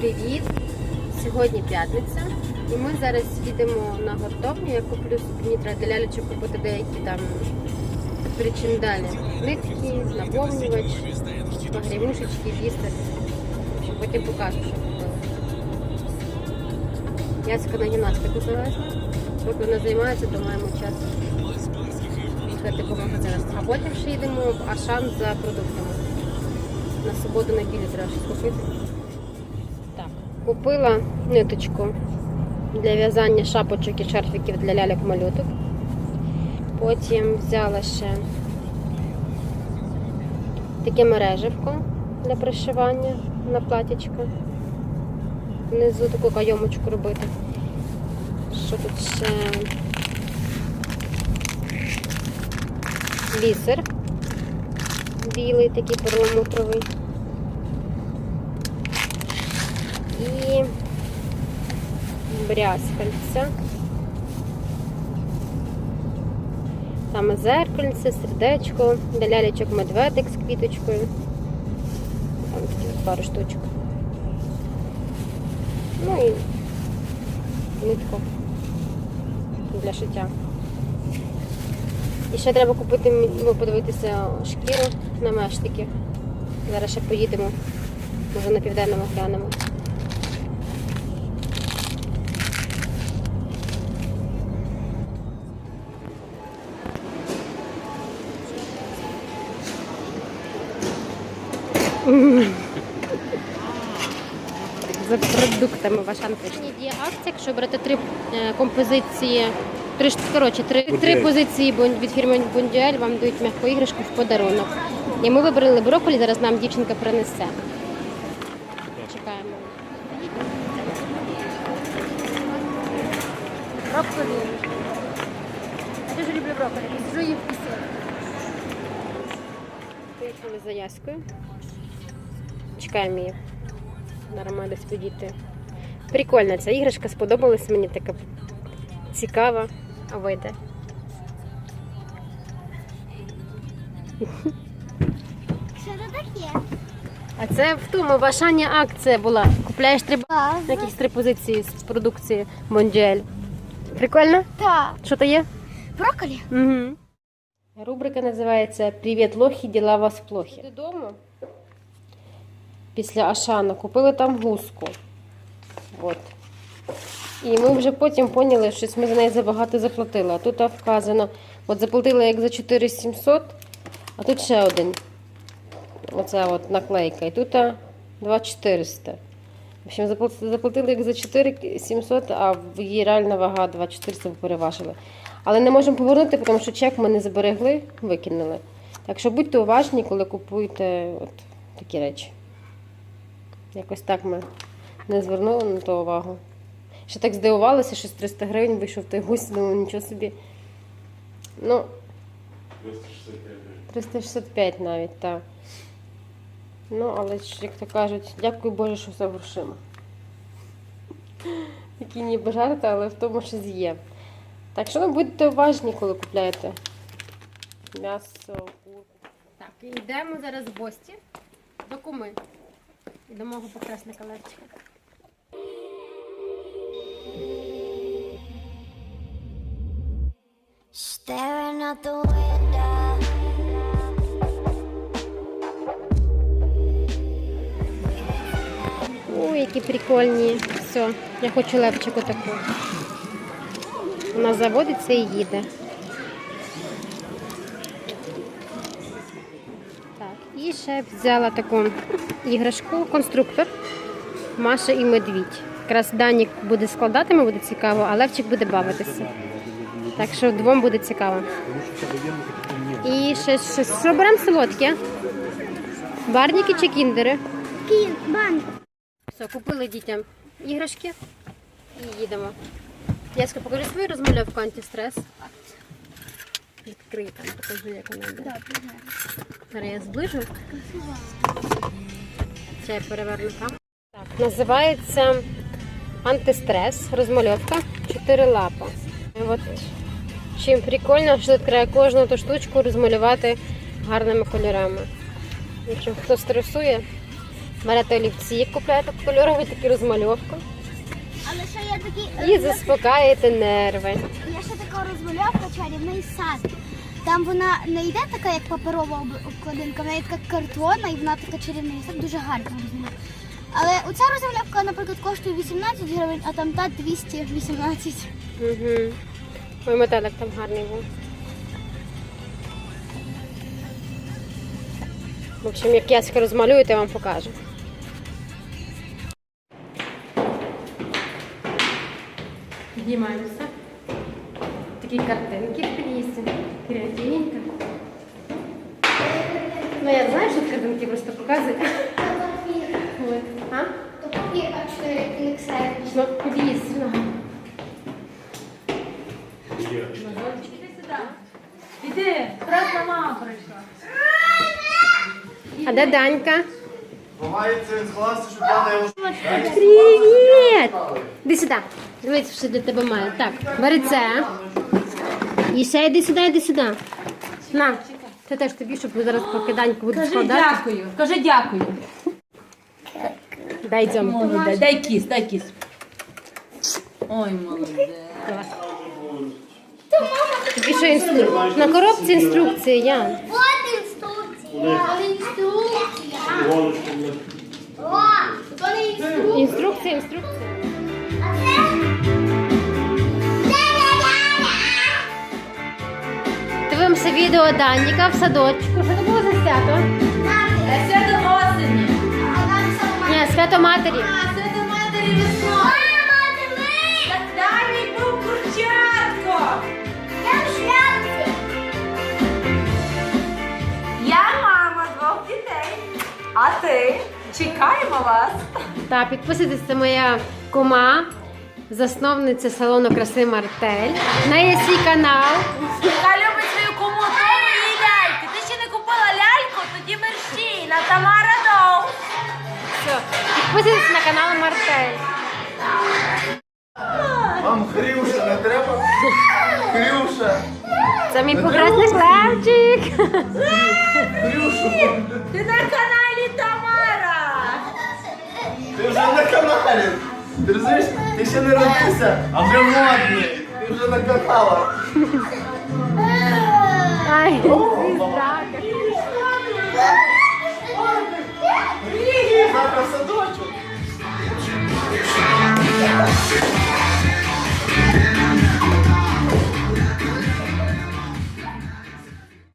Привіт! Сьогодні п'ятниця, і ми зараз їдемо на гуртовню. Я куплю собі для купити деякі там причиндалі. Нитки, наповнювач, погрімушечки, бістер. В общем, Потім покажу, що купила. Яська на гімнастику завезла. Поки вона займається, то маємо час їхати по магазинам. А потім ще йдемо в Ашан за продуктами. На суботу неділю треба щось купити. Купила ниточку для в'язання шапочок і шарфіків для ляльок малюток. Потім взяла ще таке мереживко для пришивання на платічко. Внизу таку кайомочку робити. Що тут ще? Бісер. Білий такий перламутровий. І брязкальця. Саме зеркальце, сердечко, для лялечок медведик з квіточкою. Там такі пару штучок. Ну і нитку для шиття. І ще треба купити, ну, подивитися шкіру на мештики. Зараз ще поїдемо. Може на південному глянемо. За продуктами в Ашанки. Є акція, якщо брати три е, композиції, три, коротше, три, три Бондюель. позиції бон- від фірми Бондюель, вам дають м'яку іграшку в подарунок. І ми вибрали брокколі, зараз нам дівчинка принесе. Чекаємо. Брокколі. Я дуже люблю брокколі. Її в пісні. Поїхали за Яською. Чекаємо її. Десь подіти. Прикольна ця іграшка, сподобалась мені така цікава. А вийде. Що це таке? А це в тому в Ашані акція була. Купляєш три А, якісь три позиції з продукції Мондюель. Прикольно? Так. Що то є? Брокколі. Угу. Рубрика називається Привіт, лохи, діла вас плохі. Додому після Ашана купили там гуску. От. І ми вже потім поняли, що ми за неї забагато заплатили. А тут вказано, от заплатили як за 4700, а тут ще один. Оця от наклейка. І тут 2400. В общем, заплатили як за 4700, а її реальна вага 2400 переважили. Але не можемо повернути, тому що чек ми не зберегли, викинули. Так що будьте уважні, коли купуєте от такі речі. Якось так ми не звернули на то увагу. Ще так здивувалася, що з 300 гривень вийшов той гусь, думаю, нічого собі. Ну, 365 навіть, так. Ну, але як то кажуть, дякую Боже, що все грошима. Такі ніби жарти, але в тому щось є. Так що ну, будьте уважні, коли купляєте м'ясо. Так, і йдемо зараз в гості до куми. І до мого покрасника Левчика. Staring out the window. Ой, які прикольні. Все, я хочу левчику таку. Вона заводиться і їде. І ще взяла таку іграшку, конструктор Маша і медвідь. Якраз Данік буде складатиме, буде цікаво, а Левчик буде бавитися. Так що двом буде цікаво. І ще щось. Що беремо солодке? Барніки чи кіндери? Кін. Все, купили дітям іграшки і їдемо. Яська, покажи свою розмальовку антистрес. Відкрий там, покажи, як вона йде. Зараз я зближу. Ще я переверну там. Так, називається антистрес, розмальовка, чотири лапа. І от чим прикольно, що тут треба кожну ту штучку розмалювати гарними кольорами. Общем, хто стресує, Берете олівці, купляєте кольорові такі розмальовку. Але ще є такі. І заспокаєте нерви. Є ще така розмальовка чарівний сад. Там вона не йде така, як паперова обкладинка, вона є така картонна і вона така чарівний сад, дуже гарна розмальовка. Але оця розмальовка, наприклад, коштує 18 гривень, а там та 218. Угу. Ой, метелик там гарний був. В общем, як яська розмалюю, то я вам покажу. Піднімаємося. Такі картинки Ну, я знаю, що картинки просто показую. От. А? То папір А4 XL. Ну, під'їзд. Ну. Іди, красна мама прийшла. А де Данька? Намагається він скласти, щоб я не його Привіт! Іди сюди. Дивись, що для тебе маю. Так, бери це. І ще йди сюди, йди сюди. На, це теж тобі, щоб зараз поки Даньку буде Кажи складати. дякую. Кажи дякую. Дай дзьому. Молодець. Дай кіс, дай кіс. Ой, молодець. Тобі що інструкція? На коробці інструкція, Ян. Вот інструкція. Інструкція. О, то не інструкція. Інструкція, інструкція. А це? Дивимося відео Даніка в садочку. Що це було за свято? Свято осені. Ні, свято матері. А, свято матері весно. Мама, диви! Так далі був курчатко. Я в шляпці. Я мама двох дітей. А ти? Чекаємо вас. Та підписуйтесь, це моя кума, засновниця салону краси Мартель. Неї є свій канал. Тамара Доу. Все, підписуйтесь на канал Мартель. Вам Хрюша не треба? Хрюша! Це мій прекрасний Левчик. Хрюшу! Ти на каналі Тамара. Ти вже на каналі! Ти розумієш, ти ще не родився, а вже модний! Ти вже на каналах! Ай, звізда.